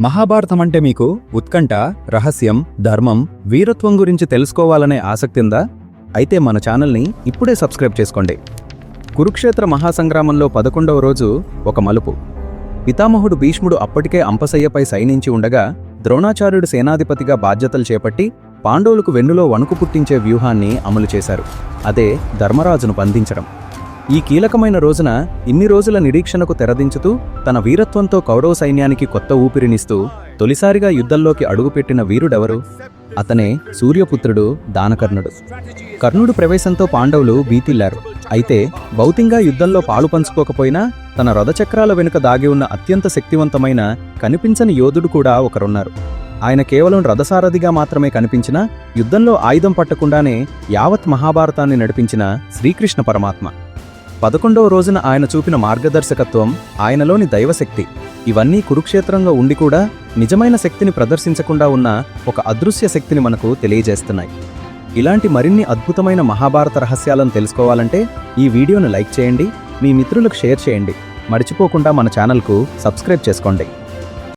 మహాభారతం అంటే మీకు ఉత్కంఠ రహస్యం ధర్మం వీరత్వం గురించి తెలుసుకోవాలనే ఆసక్తి ఉందా? అయితే మన ఛానల్ని ఇప్పుడే సబ్స్క్రైబ్ చేసుకోండి. కురుక్షేత్ర మహాసంగ్రామంలో పదకొండవ రోజు ఒక మలుపు. పితామహుడు భీష్ముడు అప్పటికే అంపసయ్యపై సైనించి ఉండగా ద్రోణాచార్యుడు సేనాధిపతిగా బాధ్యతలు చేపట్టి పాండవులకు వెన్నులో వణుకు పుట్టించే వ్యూహాన్ని అమలు చేశారు. అదే ధర్మరాజును బంధించడం. ఈ కీలకమైన రోజున ఇన్ని రోజుల నిరీక్షణకు తెరదించుతూ తన వీరత్వంతో కౌరవ సైన్యానికి కొత్త ఊపిరినిస్తూ తొలిసారిగా యుద్ధంలోకి అడుగుపెట్టిన వీరుడెవరు? అతనే సూర్యపుత్రుడు దానకర్ణుడు. కర్ణుడు ప్రవేశంతో పాండవులు బీతిల్లారు అయితే భౌతికంగా యుద్ధంలో పాలు పంచుకోకపోయినా తన రథచక్రాల వెనుక దాగి ఉన్న అత్యంత శక్తివంతమైన కనిపించని యోధుడు కూడా ఒకరున్నారు. ఆయన కేవలం రథసారథిగా మాత్రమే కనిపించినా యుద్ధంలో ఆయుధం పట్టకుండానే యావత్ మహాభారతాన్ని నడిపించిన శ్రీకృష్ణ పరమాత్మ. పదకొండవ రోజున ఆయన చూపిన మార్గదర్శకత్వం ఆయనలోని దైవశక్తి. ఇవన్నీ కురుక్షేత్రంలో ఉండి కూడా నిజమైన శక్తిని ప్రదర్శించకుండా ఉన్న ఒక అదృశ్య శక్తిని మనకు తెలియజేస్తున్నాయి. ఇలాంటి మరిన్ని అద్భుతమైన మహాభారత రహస్యాలను తెలుసుకోవాలంటే ఈ వీడియోను లైక్ చేయండి మీ మిత్రులకు షేర్ చేయండి. మర్చిపోకుండా మన ఛానల్కు సబ్స్క్రైబ్ చేసుకోండి.